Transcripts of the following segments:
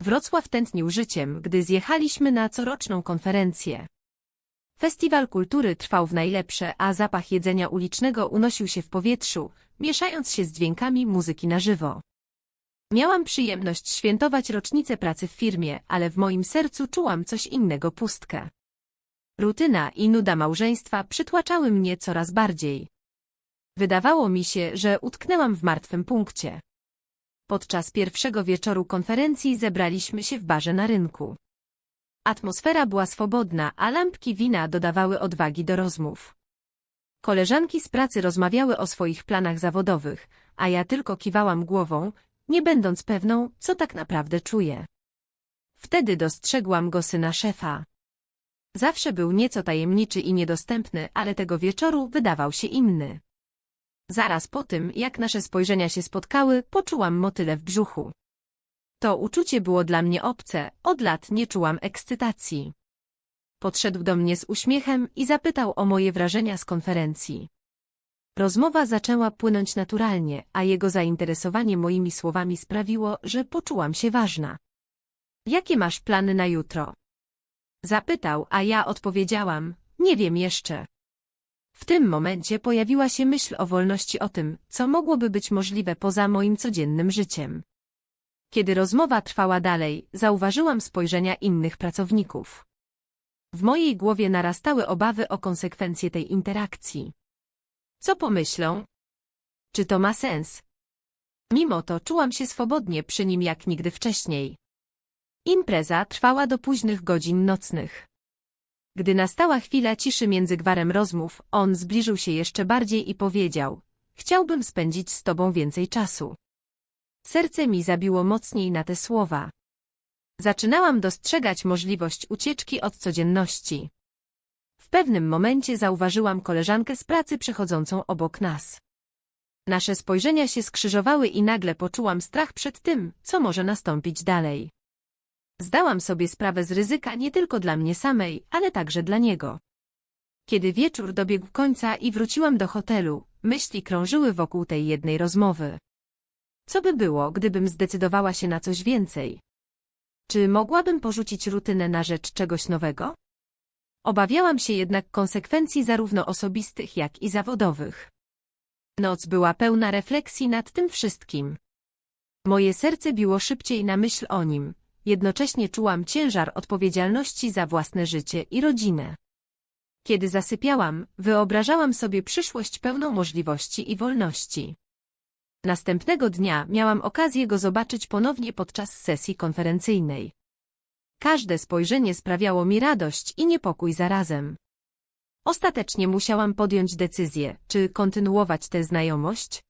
Wrocław tętnił życiem, gdy zjechaliśmy na coroczną konferencję. Festiwal kultury trwał w najlepsze, a zapach jedzenia ulicznego unosił się w powietrzu, mieszając się z dźwiękami muzyki na żywo. Miałam przyjemność świętować rocznicę pracy w firmie, ale w moim sercu czułam coś innego pustkę. Rutyna i nuda małżeństwa przytłaczały mnie coraz bardziej. Wydawało mi się, że utknęłam w martwym punkcie. Podczas pierwszego wieczoru konferencji zebraliśmy się w barze na rynku. Atmosfera była swobodna, a lampki wina dodawały odwagi do rozmów. Koleżanki z pracy rozmawiały o swoich planach zawodowych, a ja tylko kiwałam głową, nie będąc pewną, co tak naprawdę czuję. Wtedy dostrzegłam go syna szefa. Zawsze był nieco tajemniczy i niedostępny, ale tego wieczoru wydawał się inny. Zaraz po tym, jak nasze spojrzenia się spotkały, poczułam motyle w brzuchu. To uczucie było dla mnie obce, od lat nie czułam ekscytacji. Podszedł do mnie z uśmiechem i zapytał o moje wrażenia z konferencji. Rozmowa zaczęła płynąć naturalnie, a jego zainteresowanie moimi słowami sprawiło, że poczułam się ważna. Jakie masz plany na jutro? Zapytał, a ja odpowiedziałam, nie wiem jeszcze. W tym momencie pojawiła się myśl o wolności o tym, co mogłoby być możliwe poza moim codziennym życiem. Kiedy rozmowa trwała dalej, zauważyłam spojrzenia innych pracowników. W mojej głowie narastały obawy o konsekwencje tej interakcji. Co pomyślą? Czy to ma sens? Mimo to czułam się swobodnie przy nim jak nigdy wcześniej. Impreza trwała do późnych godzin nocnych. Gdy nastała chwila ciszy między gwarem rozmów, on zbliżył się jeszcze bardziej i powiedział: Chciałbym spędzić z tobą więcej czasu. Serce mi zabiło mocniej na te słowa. Zaczynałam dostrzegać możliwość ucieczki od codzienności. W pewnym momencie zauważyłam koleżankę z pracy przechodzącą obok nas. Nasze spojrzenia się skrzyżowały i nagle poczułam strach przed tym, co może nastąpić dalej. Zdałam sobie sprawę z ryzyka nie tylko dla mnie samej, ale także dla niego. Kiedy wieczór dobiegł końca i wróciłam do hotelu, myśli krążyły wokół tej jednej rozmowy. Co by było, gdybym zdecydowała się na coś więcej? Czy mogłabym porzucić rutynę na rzecz czegoś nowego? Obawiałam się jednak konsekwencji zarówno osobistych, jak i zawodowych. Noc była pełna refleksji nad tym wszystkim. Moje serce biło szybciej na myśl o nim, jednocześnie czułam ciężar odpowiedzialności za własne życie i rodzinę. Kiedy zasypiałam, wyobrażałam sobie przyszłość pełną możliwości i wolności. Następnego dnia miałam okazję go zobaczyć ponownie podczas sesji konferencyjnej. Każde spojrzenie sprawiało mi radość i niepokój zarazem. Ostatecznie musiałam podjąć decyzję, czy kontynuować tę znajomość?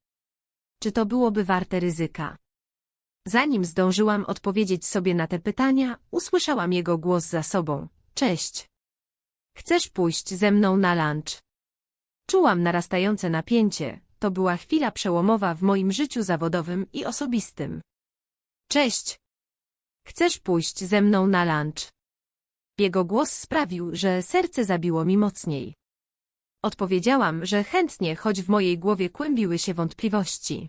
Czy to byłoby warte ryzyka? Zanim zdążyłam odpowiedzieć sobie na te pytania, usłyszałam jego głos za sobą. Cześć. Chcesz pójść ze mną na lunch? Czułam narastające napięcie, to była chwila przełomowa w moim życiu zawodowym i osobistym. Cześć. Chcesz pójść ze mną na lunch? Jego głos sprawił, że serce zabiło mi mocniej. Odpowiedziałam, że chętnie, choć w mojej głowie kłębiły się wątpliwości.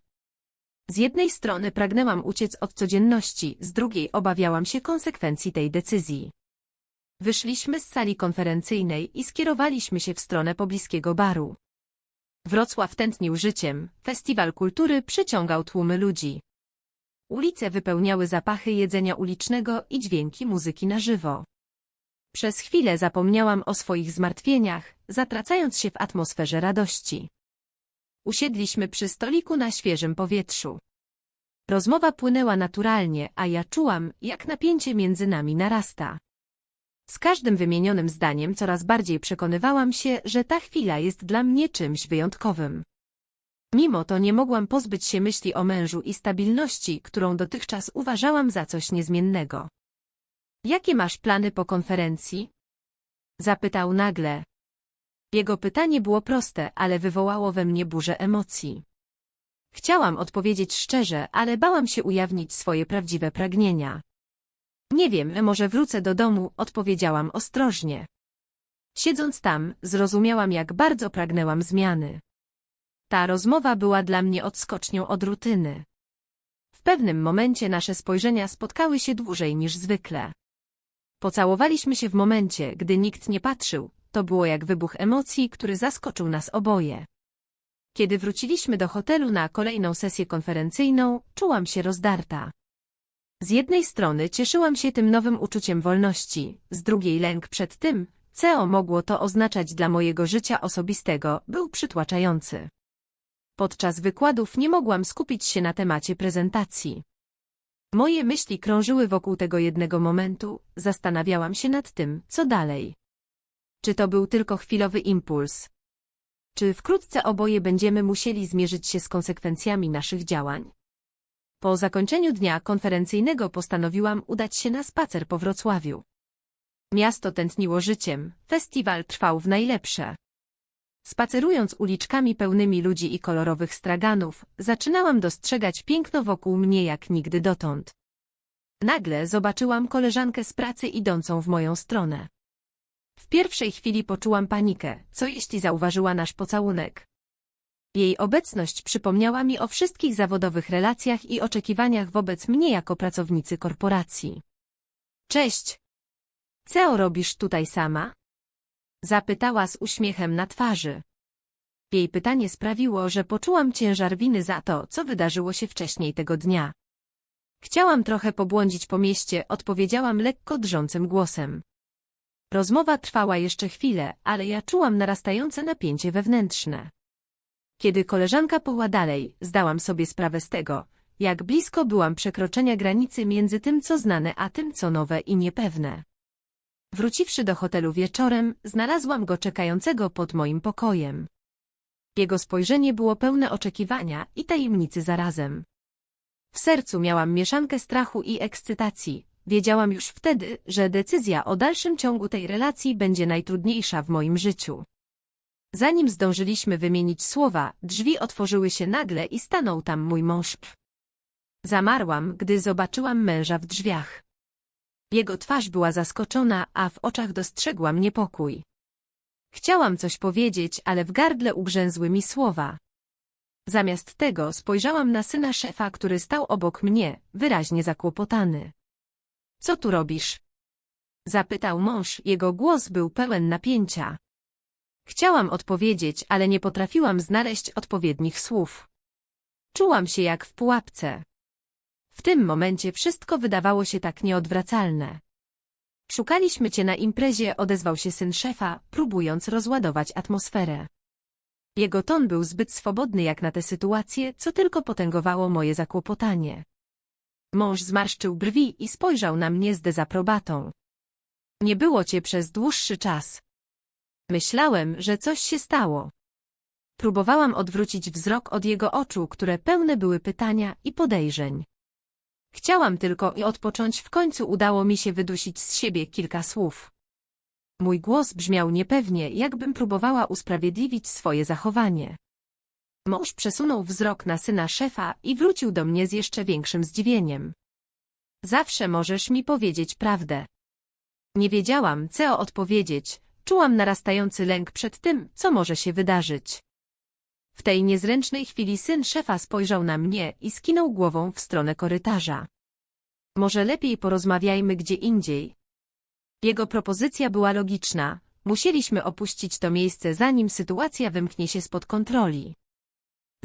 Z jednej strony pragnęłam uciec od codzienności, z drugiej obawiałam się konsekwencji tej decyzji. Wyszliśmy z sali konferencyjnej i skierowaliśmy się w stronę pobliskiego baru. Wrocław tętnił życiem, festiwal kultury przyciągał tłumy ludzi. Ulice wypełniały zapachy jedzenia ulicznego i dźwięki muzyki na żywo. Przez chwilę zapomniałam o swoich zmartwieniach, zatracając się w atmosferze radości. Usiedliśmy przy stoliku na świeżym powietrzu. Rozmowa płynęła naturalnie, a ja czułam, jak napięcie między nami narasta. Z każdym wymienionym zdaniem coraz bardziej przekonywałam się, że ta chwila jest dla mnie czymś wyjątkowym. Mimo to nie mogłam pozbyć się myśli o mężu i stabilności, którą dotychczas uważałam za coś niezmiennego. Jakie masz plany po konferencji? Zapytał nagle. Jego pytanie było proste, ale wywołało we mnie burzę emocji. Chciałam odpowiedzieć szczerze, ale bałam się ujawnić swoje prawdziwe pragnienia. Nie wiem, może wrócę do domu, odpowiedziałam ostrożnie. Siedząc tam, zrozumiałam, jak bardzo pragnęłam zmiany. Ta rozmowa była dla mnie odskocznią od rutyny. W pewnym momencie nasze spojrzenia spotkały się dłużej niż zwykle. Pocałowaliśmy się w momencie, gdy nikt nie patrzył. To było jak wybuch emocji, który zaskoczył nas oboje. Kiedy wróciliśmy do hotelu na kolejną sesję konferencyjną, czułam się rozdarta. Z jednej strony cieszyłam się tym nowym uczuciem wolności, z drugiej lęk przed tym, co mogło to oznaczać dla mojego życia osobistego, był przytłaczający. Podczas wykładów nie mogłam skupić się na temacie prezentacji. Moje myśli krążyły wokół tego jednego momentu, zastanawiałam się nad tym, co dalej. Czy to był tylko chwilowy impuls? Czy wkrótce oboje będziemy musieli zmierzyć się z konsekwencjami naszych działań? Po zakończeniu dnia konferencyjnego postanowiłam udać się na spacer po Wrocławiu. Miasto tętniło życiem, festiwal trwał w najlepsze. Spacerując uliczkami pełnymi ludzi i kolorowych straganów, zaczynałam dostrzegać piękno wokół mnie jak nigdy dotąd. Nagle zobaczyłam koleżankę z pracy idącą w moją stronę. W pierwszej chwili poczułam panikę, co jeśli zauważyła nasz pocałunek. Jej obecność przypomniała mi o wszystkich zawodowych relacjach i oczekiwaniach wobec mnie jako pracownicy korporacji. Cześć! Co robisz tutaj sama? Zapytała z uśmiechem na twarzy. Jej pytanie sprawiło, że poczułam ciężar winy za to, co wydarzyło się wcześniej tego dnia. Chciałam trochę pobłądzić po mieście, odpowiedziałam lekko drżącym głosem. Rozmowa trwała jeszcze chwilę, ale ja czułam narastające napięcie wewnętrzne. Kiedy koleżanka poła dalej, zdałam sobie sprawę z tego, jak blisko byłam przekroczenia granicy między tym, co znane, a tym, co nowe i niepewne. Wróciwszy do hotelu wieczorem, znalazłam go czekającego pod moim pokojem. Jego spojrzenie było pełne oczekiwania i tajemnicy zarazem. W sercu miałam mieszankę strachu i ekscytacji. Wiedziałam już wtedy, że decyzja o dalszym ciągu tej relacji będzie najtrudniejsza w moim życiu. Zanim zdążyliśmy wymienić słowa, drzwi otworzyły się nagle i stanął tam mój mąż. Zamarłam, gdy zobaczyłam męża w drzwiach. Jego twarz była zaskoczona, a w oczach dostrzegłam niepokój. Chciałam coś powiedzieć, ale w gardle ugrzęzły mi słowa. Zamiast tego spojrzałam na syna szefa, który stał obok mnie, wyraźnie zakłopotany. Co tu robisz? Zapytał mąż, jego głos był pełen napięcia. Chciałam odpowiedzieć, ale nie potrafiłam znaleźć odpowiednich słów. Czułam się jak w pułapce. W tym momencie wszystko wydawało się tak nieodwracalne. Szukaliśmy cię na imprezie, odezwał się syn szefa, próbując rozładować atmosferę. Jego ton był zbyt swobodny jak na tę sytuację, co tylko potęgowało moje zakłopotanie. Mąż zmarszczył brwi i spojrzał na mnie z dezaprobatą. Nie było cię przez dłuższy czas. Myślałem, że coś się stało. Próbowałam odwrócić wzrok od jego oczu, które pełne były pytania i podejrzeń. Chciałam tylko i odpocząć, w końcu udało mi się wydusić z siebie kilka słów. Mój głos brzmiał niepewnie, jakbym próbowała usprawiedliwić swoje zachowanie. Mąż przesunął wzrok na syna szefa i wrócił do mnie z jeszcze większym zdziwieniem. Zawsze możesz mi powiedzieć prawdę. Nie wiedziałam, co odpowiedzieć, czułam narastający lęk przed tym, co może się wydarzyć. W tej niezręcznej chwili syn szefa spojrzał na mnie i skinął głową w stronę korytarza. Może lepiej porozmawiajmy gdzie indziej. Jego propozycja była logiczna. Musieliśmy opuścić to miejsce zanim sytuacja wymknie się spod kontroli.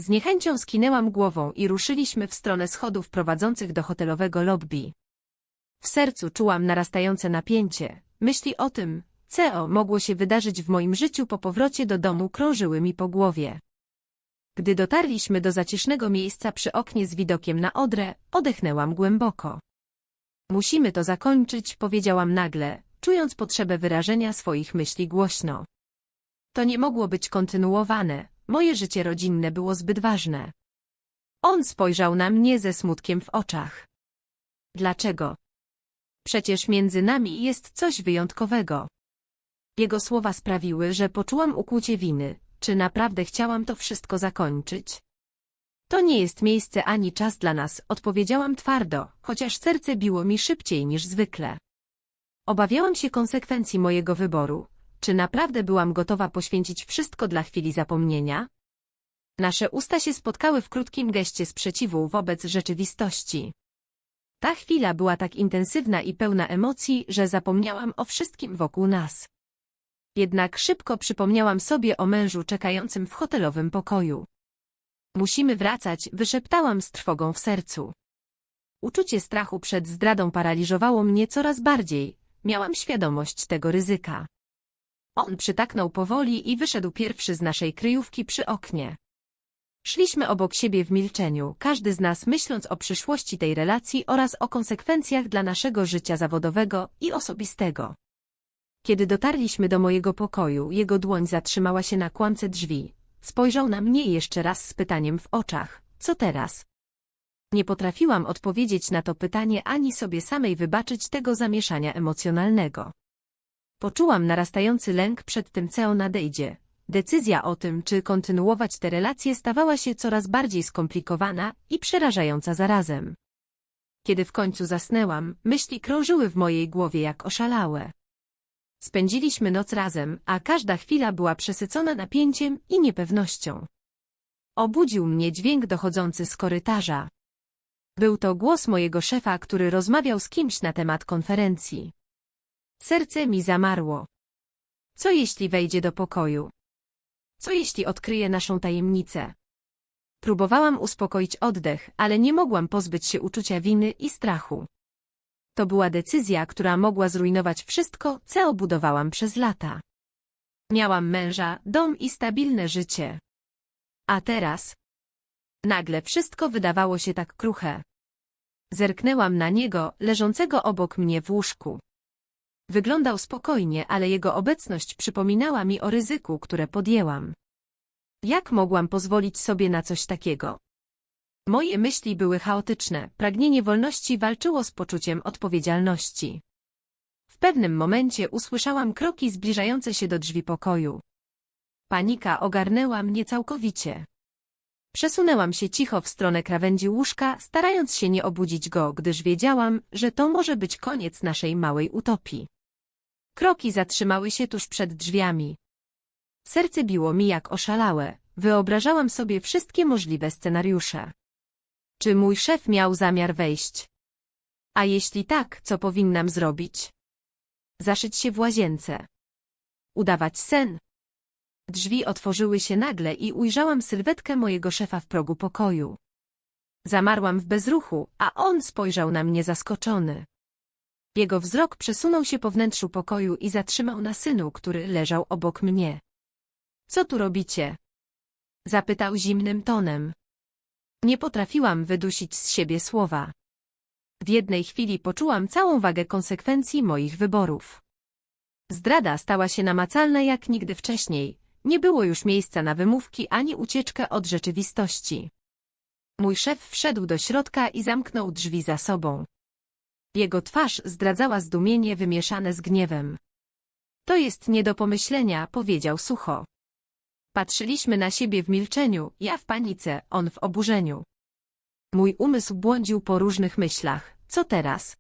Z niechęcią skinęłam głową i ruszyliśmy w stronę schodów prowadzących do hotelowego lobby. W sercu czułam narastające napięcie. Myśli o tym, co mogło się wydarzyć w moim życiu po powrocie do domu krążyły mi po głowie. Gdy dotarliśmy do zacisznego miejsca przy oknie z widokiem na Odrę, odechnęłam głęboko. Musimy to zakończyć, powiedziałam nagle, czując potrzebę wyrażenia swoich myśli głośno. To nie mogło być kontynuowane, moje życie rodzinne było zbyt ważne. On spojrzał na mnie ze smutkiem w oczach. Dlaczego? Przecież między nami jest coś wyjątkowego. Jego słowa sprawiły, że poczułam ukłucie winy, czy naprawdę chciałam to wszystko zakończyć? To nie jest miejsce ani czas dla nas, odpowiedziałam twardo, chociaż serce biło mi szybciej niż zwykle. Obawiałam się konsekwencji mojego wyboru. Czy naprawdę byłam gotowa poświęcić wszystko dla chwili zapomnienia? Nasze usta się spotkały w krótkim geście sprzeciwu wobec rzeczywistości. Ta chwila była tak intensywna i pełna emocji, że zapomniałam o wszystkim wokół nas. Jednak szybko przypomniałam sobie o mężu czekającym w hotelowym pokoju. Musimy wracać, wyszeptałam z trwogą w sercu. Uczucie strachu przed zdradą paraliżowało mnie coraz bardziej, miałam świadomość tego ryzyka. On przytaknął powoli i wyszedł pierwszy z naszej kryjówki przy oknie. Szliśmy obok siebie w milczeniu, każdy z nas myśląc o przyszłości tej relacji oraz o konsekwencjach dla naszego życia zawodowego i osobistego. Kiedy dotarliśmy do mojego pokoju, jego dłoń zatrzymała się na kłamce drzwi. Spojrzał na mnie jeszcze raz z pytaniem w oczach. Co teraz? Nie potrafiłam odpowiedzieć na to pytanie ani sobie samej wybaczyć tego zamieszania emocjonalnego. Poczułam narastający lęk przed tym, co nadejdzie. Decyzja o tym, czy kontynuować te relacje stawała się coraz bardziej skomplikowana i przerażająca zarazem. Kiedy w końcu zasnęłam, myśli krążyły w mojej głowie jak oszalałe. Spędziliśmy noc razem, a każda chwila była przesycona napięciem i niepewnością. Obudził mnie dźwięk dochodzący z korytarza. Był to głos mojego szefa, który rozmawiał z kimś na temat konferencji. Serce mi zamarło. Co jeśli wejdzie do pokoju? Co jeśli odkryje naszą tajemnicę? Próbowałam uspokoić oddech, ale nie mogłam pozbyć się uczucia winy i strachu. To była decyzja, która mogła zrujnować wszystko, co obudowałam przez lata. Miałam męża, dom i stabilne życie. A teraz? Nagle wszystko wydawało się tak kruche. Zerknęłam na niego, leżącego obok mnie w łóżku. Wyglądał spokojnie, ale jego obecność przypominała mi o ryzyku, które podjęłam. Jak mogłam pozwolić sobie na coś takiego? Moje myśli były chaotyczne, pragnienie wolności walczyło z poczuciem odpowiedzialności. W pewnym momencie usłyszałam kroki zbliżające się do drzwi pokoju. Panika ogarnęła mnie całkowicie. Przesunęłam się cicho w stronę krawędzi łóżka, starając się nie obudzić go, gdyż wiedziałam, że to może być koniec naszej małej utopii. Kroki zatrzymały się tuż przed drzwiami. Serce biło mi jak oszalałe, wyobrażałam sobie wszystkie możliwe scenariusze. Czy mój szef miał zamiar wejść? A jeśli tak, co powinnam zrobić? Zaszyć się w łazience. Udawać sen. Drzwi otworzyły się nagle i ujrzałam sylwetkę mojego szefa w progu pokoju. Zamarłam w bezruchu, a on spojrzał na mnie zaskoczony. Jego wzrok przesunął się po wnętrzu pokoju i zatrzymał na synu, który leżał obok mnie. Co tu robicie? Zapytał zimnym tonem. Nie potrafiłam wydusić z siebie słowa. W jednej chwili poczułam całą wagę konsekwencji moich wyborów. Zdrada stała się namacalna jak nigdy wcześniej, nie było już miejsca na wymówki ani ucieczkę od rzeczywistości. Mój szef wszedł do środka i zamknął drzwi za sobą. Jego twarz zdradzała zdumienie wymieszane z gniewem. To jest nie do pomyślenia, powiedział sucho. Patrzyliśmy na siebie w milczeniu, ja w panice, on w oburzeniu. Mój umysł błądził po różnych myślach. Co teraz?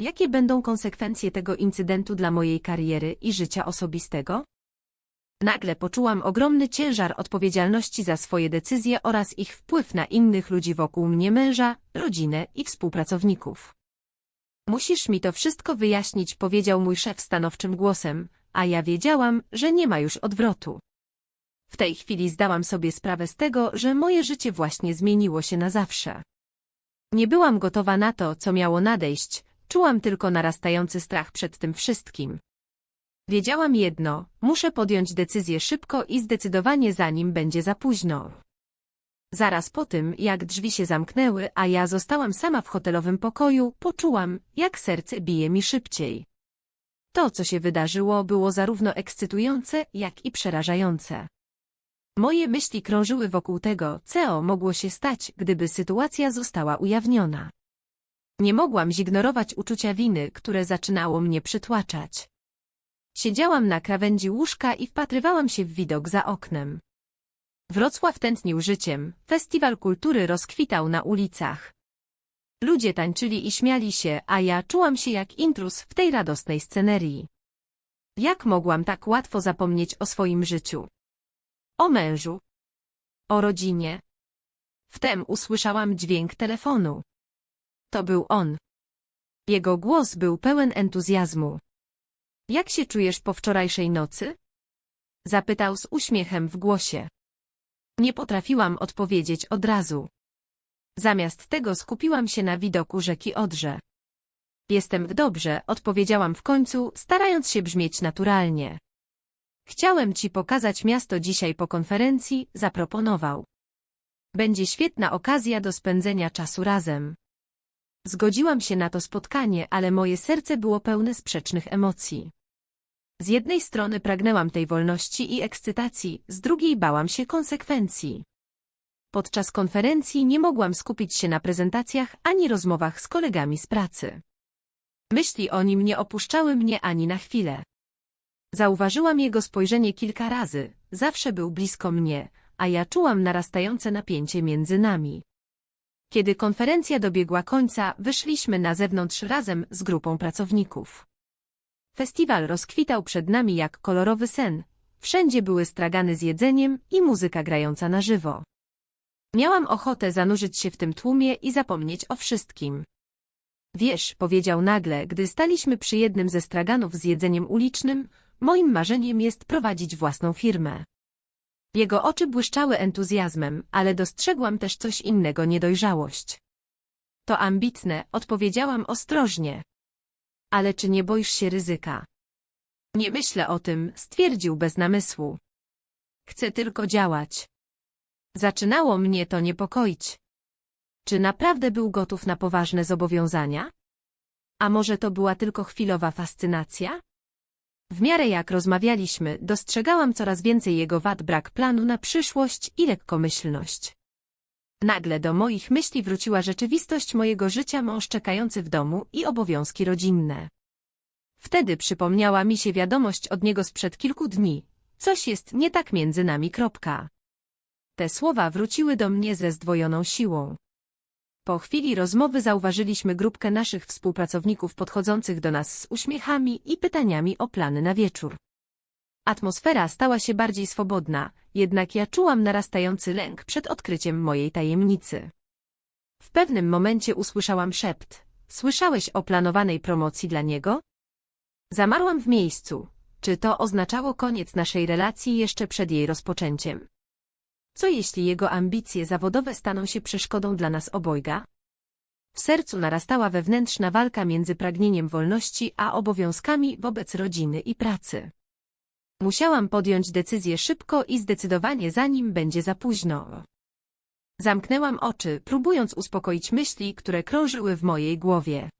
Jakie będą konsekwencje tego incydentu dla mojej kariery i życia osobistego? Nagle poczułam ogromny ciężar odpowiedzialności za swoje decyzje oraz ich wpływ na innych ludzi wokół mnie męża, rodzinę i współpracowników. Musisz mi to wszystko wyjaśnić, powiedział mój szef stanowczym głosem, a ja wiedziałam, że nie ma już odwrotu. W tej chwili zdałam sobie sprawę z tego, że moje życie właśnie zmieniło się na zawsze. Nie byłam gotowa na to, co miało nadejść, czułam tylko narastający strach przed tym wszystkim. Wiedziałam jedno, muszę podjąć decyzję szybko i zdecydowanie zanim będzie za późno. Zaraz po tym, jak drzwi się zamknęły, a ja zostałam sama w hotelowym pokoju, poczułam, jak serce bije mi szybciej. To, co się wydarzyło, było zarówno ekscytujące, jak i przerażające. Moje myśli krążyły wokół tego, co mogło się stać, gdyby sytuacja została ujawniona. Nie mogłam zignorować uczucia winy, które zaczynało mnie przytłaczać. Siedziałam na krawędzi łóżka i wpatrywałam się w widok za oknem. Wrocław tętnił życiem, festiwal kultury rozkwitał na ulicach. Ludzie tańczyli i śmiali się, a ja czułam się jak intrus w tej radosnej scenerii. Jak mogłam tak łatwo zapomnieć o swoim życiu? O mężu. O rodzinie. Wtem usłyszałam dźwięk telefonu. To był on. Jego głos był pełen entuzjazmu. Jak się czujesz po wczorajszej nocy? Zapytał z uśmiechem w głosie. Nie potrafiłam odpowiedzieć od razu. Zamiast tego skupiłam się na widoku rzeki Odrze. Jestem dobrze, odpowiedziałam w końcu, starając się brzmieć naturalnie. Chciałem ci pokazać miasto dzisiaj po konferencji, zaproponował. Będzie świetna okazja do spędzenia czasu razem. Zgodziłam się na to spotkanie, ale moje serce było pełne sprzecznych emocji. Z jednej strony pragnęłam tej wolności i ekscytacji, z drugiej bałam się konsekwencji. Podczas konferencji nie mogłam skupić się na prezentacjach ani rozmowach z kolegami z pracy. Myśli o nim nie opuszczały mnie ani na chwilę. Zauważyłam jego spojrzenie kilka razy, zawsze był blisko mnie, a ja czułam narastające napięcie między nami. Kiedy konferencja dobiegła końca, wyszliśmy na zewnątrz razem z grupą pracowników. Festiwal rozkwitał przed nami jak kolorowy sen. Wszędzie były stragany z jedzeniem i muzyka grająca na żywo. Miałam ochotę zanurzyć się w tym tłumie i zapomnieć o wszystkim. Wiesz, powiedział nagle, gdy staliśmy przy jednym ze straganów z jedzeniem ulicznym, moim marzeniem jest prowadzić własną firmę. Jego oczy błyszczały entuzjazmem, ale dostrzegłam też coś innego niedojrzałość. To ambitne, odpowiedziałam ostrożnie. Ale czy nie boisz się ryzyka? Nie myślę o tym, stwierdził bez namysłu. Chcę tylko działać. Zaczynało mnie to niepokoić. Czy naprawdę był gotów na poważne zobowiązania? A może to była tylko chwilowa fascynacja? W miarę jak rozmawialiśmy, dostrzegałam coraz więcej jego wad brak planu na przyszłość i lekkomyślność. Nagle do moich myśli wróciła rzeczywistość mojego życia mąż czekający w domu i obowiązki rodzinne. Wtedy przypomniała mi się wiadomość od niego sprzed kilku dni. Coś jest nie tak między nami. Kropka. Te słowa wróciły do mnie ze zdwojoną siłą. Po chwili rozmowy zauważyliśmy grupkę naszych współpracowników podchodzących do nas z uśmiechami i pytaniami o plany na wieczór. Atmosfera stała się bardziej swobodna, jednak ja czułam narastający lęk przed odkryciem mojej tajemnicy. W pewnym momencie usłyszałam szept. Słyszałeś o planowanej promocji dla niego? Zamarłam w miejscu. Czy to oznaczało koniec naszej relacji jeszcze przed jej rozpoczęciem? Co jeśli jego ambicje zawodowe staną się przeszkodą dla nas obojga? W sercu narastała wewnętrzna walka między pragnieniem wolności a obowiązkami wobec rodziny i pracy. Musiałam podjąć decyzję szybko i zdecydowanie zanim będzie za późno. Zamknęłam oczy, próbując uspokoić myśli, które krążyły w mojej głowie.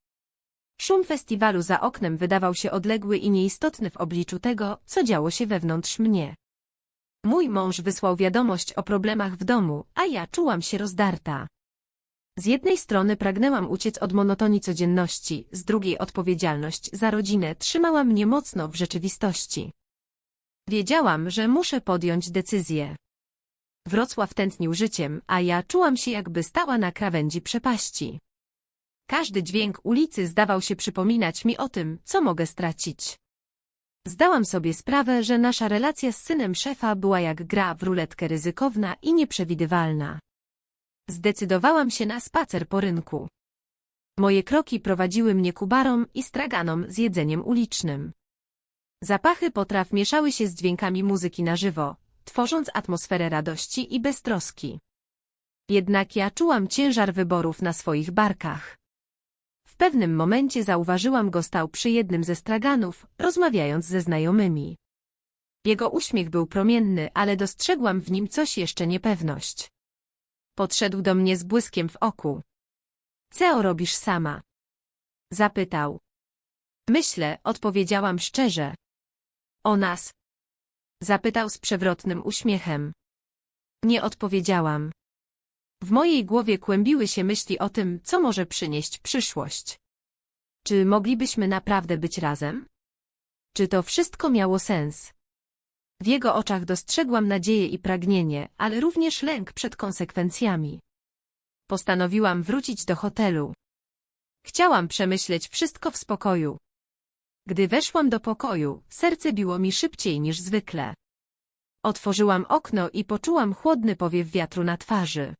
Szum festiwalu za oknem wydawał się odległy i nieistotny w obliczu tego, co działo się wewnątrz mnie. Mój mąż wysłał wiadomość o problemach w domu, a ja czułam się rozdarta. Z jednej strony pragnęłam uciec od monotonii codzienności, z drugiej odpowiedzialność za rodzinę trzymała mnie mocno w rzeczywistości. Wiedziałam, że muszę podjąć decyzję. Wrocław tętnił życiem, a ja czułam się jakby stała na krawędzi przepaści. Każdy dźwięk ulicy zdawał się przypominać mi o tym, co mogę stracić. Zdałam sobie sprawę, że nasza relacja z synem szefa była jak gra w ruletkę ryzykowna i nieprzewidywalna. Zdecydowałam się na spacer po rynku. Moje kroki prowadziły mnie ku barom i straganom z jedzeniem ulicznym. Zapachy potraw mieszały się z dźwiękami muzyki na żywo, tworząc atmosferę radości i beztroski. Jednak ja czułam ciężar wyborów na swoich barkach. W pewnym momencie zauważyłam go stał przy jednym ze straganów, rozmawiając ze znajomymi. Jego uśmiech był promienny, ale dostrzegłam w nim coś jeszcze niepewność. Podszedł do mnie z błyskiem w oku. Co robisz sama? Zapytał. Myślę, odpowiedziałam szczerze. O nas? Zapytał z przewrotnym uśmiechem. Nie odpowiedziałam. W mojej głowie kłębiły się myśli o tym, co może przynieść przyszłość. Czy moglibyśmy naprawdę być razem? Czy to wszystko miało sens? W jego oczach dostrzegłam nadzieję i pragnienie, ale również lęk przed konsekwencjami. Postanowiłam wrócić do hotelu. Chciałam przemyśleć wszystko w spokoju. Gdy weszłam do pokoju, serce biło mi szybciej niż zwykle. Otworzyłam okno i poczułam chłodny powiew wiatru na twarzy.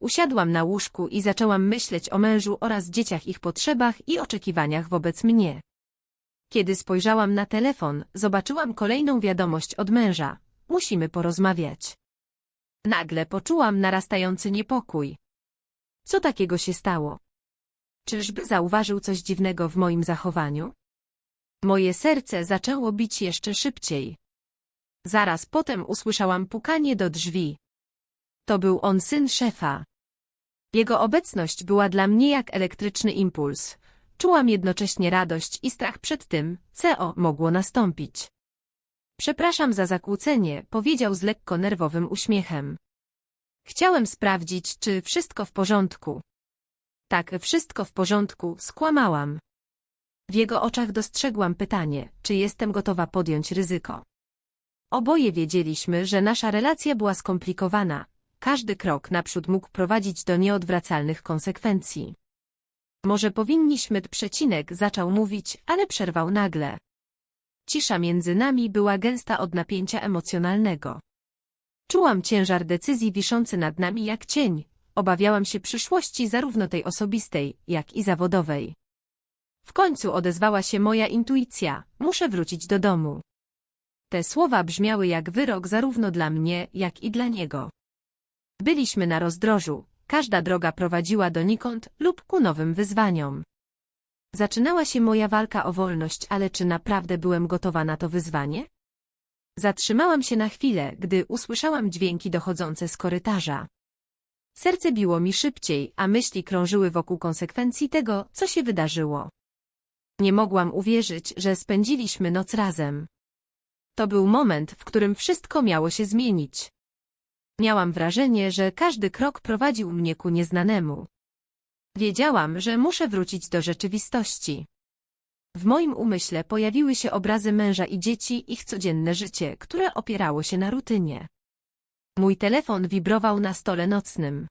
Usiadłam na łóżku i zaczęłam myśleć o mężu oraz dzieciach ich potrzebach i oczekiwaniach wobec mnie. Kiedy spojrzałam na telefon, zobaczyłam kolejną wiadomość od męża. Musimy porozmawiać. Nagle poczułam narastający niepokój. Co takiego się stało? Czyżby zauważył coś dziwnego w moim zachowaniu? Moje serce zaczęło bić jeszcze szybciej. Zaraz potem usłyszałam pukanie do drzwi. To był on syn szefa. Jego obecność była dla mnie jak elektryczny impuls. Czułam jednocześnie radość i strach przed tym, co mogło nastąpić. Przepraszam za zakłócenie, powiedział z lekko nerwowym uśmiechem. Chciałem sprawdzić, czy wszystko w porządku. Tak, wszystko w porządku, skłamałam. W jego oczach dostrzegłam pytanie, czy jestem gotowa podjąć ryzyko. Oboje wiedzieliśmy, że nasza relacja była skomplikowana. Każdy krok naprzód mógł prowadzić do nieodwracalnych konsekwencji. Może powinniśmy przecinek zaczął mówić, ale przerwał nagle. Cisza między nami była gęsta od napięcia emocjonalnego. Czułam ciężar decyzji wiszący nad nami jak cień. Obawiałam się przyszłości zarówno tej osobistej, jak i zawodowej. W końcu odezwała się moja intuicja. Muszę wrócić do domu. Te słowa brzmiały jak wyrok zarówno dla mnie, jak i dla niego. Byliśmy na rozdrożu. Każda droga prowadziła donikąd lub ku nowym wyzwaniom. Zaczynała się moja walka o wolność, ale czy naprawdę byłem gotowa na to wyzwanie? Zatrzymałam się na chwilę, gdy usłyszałam dźwięki dochodzące z korytarza. Serce biło mi szybciej, a myśli krążyły wokół konsekwencji tego, co się wydarzyło. Nie mogłam uwierzyć, że spędziliśmy noc razem. To był moment, w którym wszystko miało się zmienić. Miałam wrażenie, że każdy krok prowadził mnie ku nieznanemu. Wiedziałam, że muszę wrócić do rzeczywistości. W moim umyśle pojawiły się obrazy męża i dzieci, ich codzienne życie, które opierało się na rutynie. Mój telefon wibrował na stole nocnym.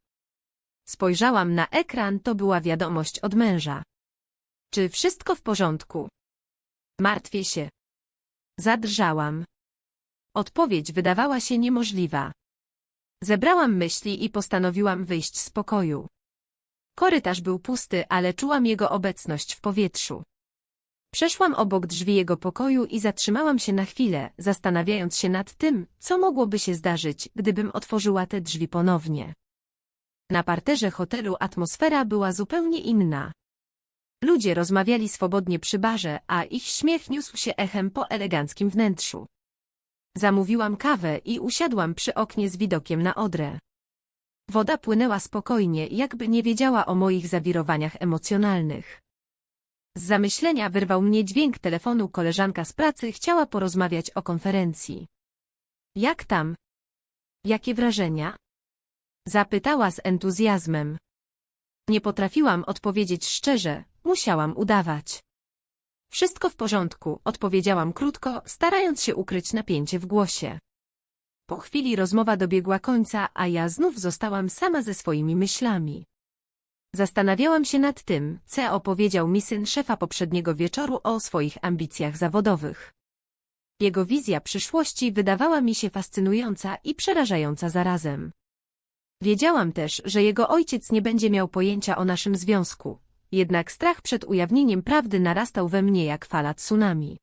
Spojrzałam na ekran, to była wiadomość od męża. Czy wszystko w porządku? Martwię się. Zadrżałam. Odpowiedź wydawała się niemożliwa. Zebrałam myśli i postanowiłam wyjść z pokoju. Korytarz był pusty, ale czułam jego obecność w powietrzu. Przeszłam obok drzwi jego pokoju i zatrzymałam się na chwilę, zastanawiając się nad tym, co mogłoby się zdarzyć, gdybym otworzyła te drzwi ponownie. Na parterze hotelu atmosfera była zupełnie inna. Ludzie rozmawiali swobodnie przy barze, a ich śmiech niósł się echem po eleganckim wnętrzu. Zamówiłam kawę i usiadłam przy oknie z widokiem na Odrę. Woda płynęła spokojnie, jakby nie wiedziała o moich zawirowaniach emocjonalnych. Z zamyślenia wyrwał mnie dźwięk telefonu koleżanka z pracy chciała porozmawiać o konferencji. Jak tam? Jakie wrażenia? Zapytała z entuzjazmem. Nie potrafiłam odpowiedzieć szczerze, musiałam udawać. Wszystko w porządku, odpowiedziałam krótko, starając się ukryć napięcie w głosie. Po chwili rozmowa dobiegła końca, a ja znów zostałam sama ze swoimi myślami. Zastanawiałam się nad tym, co opowiedział mi syn szefa poprzedniego wieczoru o swoich ambicjach zawodowych. Jego wizja przyszłości wydawała mi się fascynująca i przerażająca zarazem. Wiedziałam też, że jego ojciec nie będzie miał pojęcia o naszym związku, jednak strach przed ujawnieniem prawdy narastał we mnie jak fala tsunami.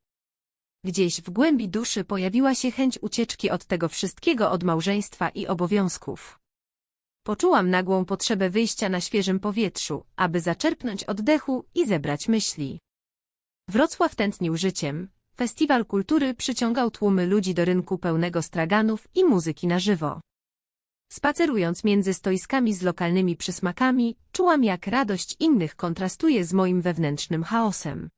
Gdzieś w głębi duszy pojawiła się chęć ucieczki od tego wszystkiego od małżeństwa i obowiązków. Poczułam nagłą potrzebę wyjścia na świeżym powietrzu, aby zaczerpnąć oddechu i zebrać myśli. Wrocław tętnił życiem, festiwal kultury przyciągał tłumy ludzi do rynku pełnego straganów i muzyki na żywo. Spacerując między stoiskami z lokalnymi przysmakami, czułam jak radość innych kontrastuje z moim wewnętrznym chaosem.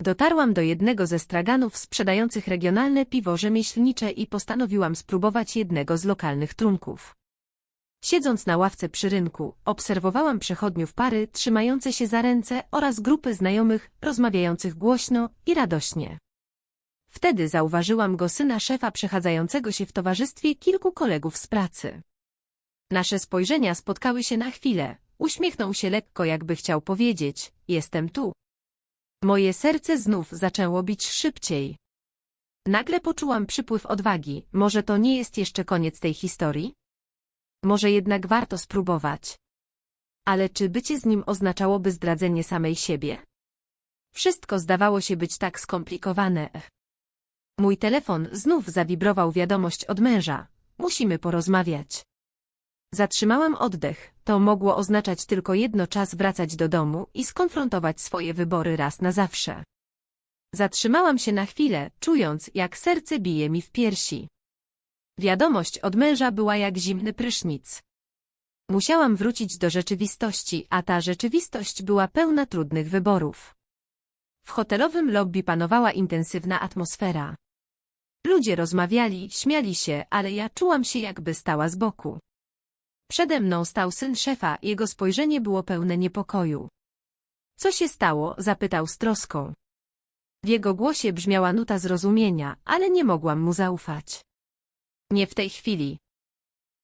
Dotarłam do jednego ze straganów sprzedających regionalne piwo rzemieślnicze i postanowiłam spróbować jednego z lokalnych trunków. Siedząc na ławce przy rynku, obserwowałam przechodniów pary trzymające się za ręce oraz grupy znajomych rozmawiających głośno i radośnie. Wtedy zauważyłam go syna szefa przechadzającego się w towarzystwie kilku kolegów z pracy. Nasze spojrzenia spotkały się na chwilę. Uśmiechnął się lekko, jakby chciał powiedzieć, jestem tu. Moje serce znów zaczęło bić szybciej. Nagle poczułam przypływ odwagi. Może to nie jest jeszcze koniec tej historii? Może jednak warto spróbować. Ale czy bycie z nim oznaczałoby zdradzenie samej siebie? Wszystko zdawało się być tak skomplikowane. Mój telefon znów zawibrował wiadomość od męża. Musimy porozmawiać. Zatrzymałam oddech. To mogło oznaczać tylko jedno czas wracać do domu i skonfrontować swoje wybory raz na zawsze. Zatrzymałam się na chwilę, czując, jak serce bije mi w piersi. Wiadomość od męża była jak zimny prysznic. Musiałam wrócić do rzeczywistości, a ta rzeczywistość była pełna trudnych wyborów. W hotelowym lobby panowała intensywna atmosfera. Ludzie rozmawiali, śmiali się, ale ja czułam się jakby stała z boku. Przede mną stał syn szefa, jego spojrzenie było pełne niepokoju. Co się stało? zapytał z troską. W jego głosie brzmiała nuta zrozumienia, ale nie mogłam mu zaufać. Nie w tej chwili.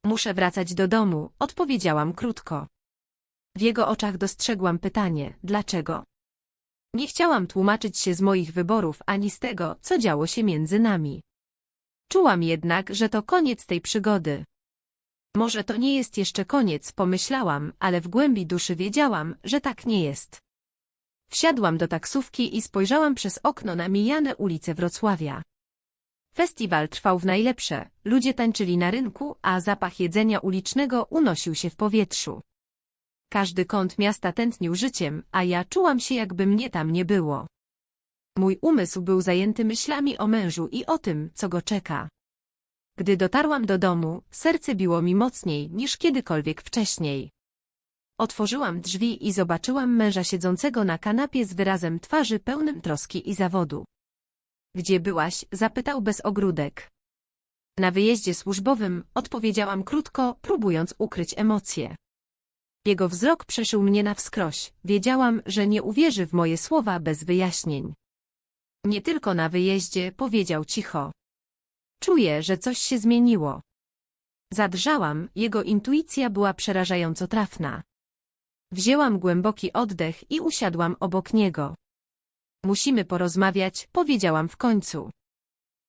Muszę wracać do domu, odpowiedziałam krótko. W jego oczach dostrzegłam pytanie, dlaczego? Nie chciałam tłumaczyć się z moich wyborów ani z tego, co działo się między nami. Czułam jednak, że to koniec tej przygody. Może to nie jest jeszcze koniec, pomyślałam, ale w głębi duszy wiedziałam, że tak nie jest. Wsiadłam do taksówki i spojrzałam przez okno na mijane ulice Wrocławia. Festiwal trwał w najlepsze, ludzie tańczyli na rynku, a zapach jedzenia ulicznego unosił się w powietrzu. Każdy kąt miasta tętnił życiem, a ja czułam się jakby mnie tam nie było. Mój umysł był zajęty myślami o mężu i o tym, co go czeka. Gdy dotarłam do domu, serce biło mi mocniej niż kiedykolwiek wcześniej. Otworzyłam drzwi i zobaczyłam męża siedzącego na kanapie z wyrazem twarzy pełnym troski i zawodu. Gdzie byłaś? zapytał bez ogródek. Na wyjeździe służbowym, odpowiedziałam krótko, próbując ukryć emocje. Jego wzrok przeszył mnie na wskroś. Wiedziałam, że nie uwierzy w moje słowa bez wyjaśnień. Nie tylko na wyjeździe, powiedział cicho. Czuję, że coś się zmieniło. Zadrżałam, jego intuicja była przerażająco trafna. Wzięłam głęboki oddech i usiadłam obok niego. Musimy porozmawiać, powiedziałam w końcu.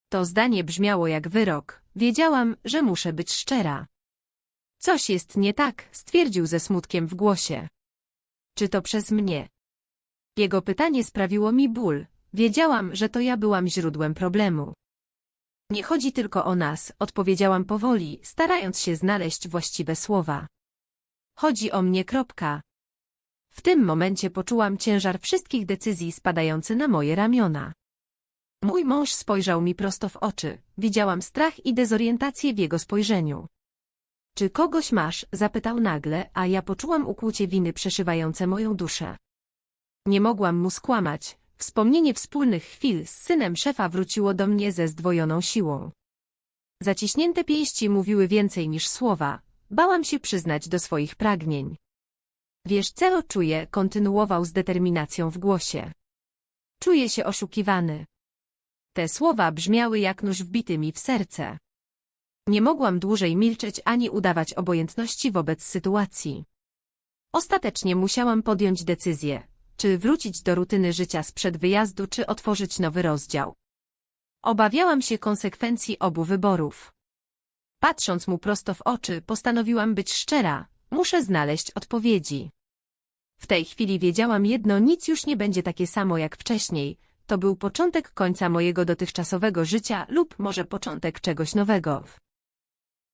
To zdanie brzmiało jak wyrok. Wiedziałam, że muszę być szczera. Coś jest nie tak, stwierdził ze smutkiem w głosie. Czy to przez mnie? Jego pytanie sprawiło mi ból. Wiedziałam, że to ja byłam źródłem problemu. Nie chodzi tylko o nas, odpowiedziałam powoli, starając się znaleźć właściwe słowa. Chodzi o mnie kropka. W tym momencie poczułam ciężar wszystkich decyzji spadający na moje ramiona. Mój mąż spojrzał mi prosto w oczy. Widziałam strach i dezorientację w jego spojrzeniu. Czy kogoś masz? zapytał nagle, a ja poczułam ukłucie winy przeszywające moją duszę. Nie mogłam mu skłamać. Wspomnienie wspólnych chwil z synem szefa wróciło do mnie ze zdwojoną siłą. Zaciśnięte pięści mówiły więcej niż słowa. Bałam się przyznać do swoich pragnień. Wiesz, co czuję, kontynuował z determinacją w głosie. Czuję się oszukiwany. Te słowa brzmiały jak nóż wbity mi w serce. Nie mogłam dłużej milczeć ani udawać obojętności wobec sytuacji. Ostatecznie musiałam podjąć decyzję, czy wrócić do rutyny życia sprzed wyjazdu, czy otworzyć nowy rozdział. Obawiałam się konsekwencji obu wyborów. Patrząc mu prosto w oczy, postanowiłam być szczera, muszę znaleźć odpowiedzi. W tej chwili wiedziałam jedno, nic już nie będzie takie samo jak wcześniej, to był początek końca mojego dotychczasowego życia lub może początek czegoś nowego.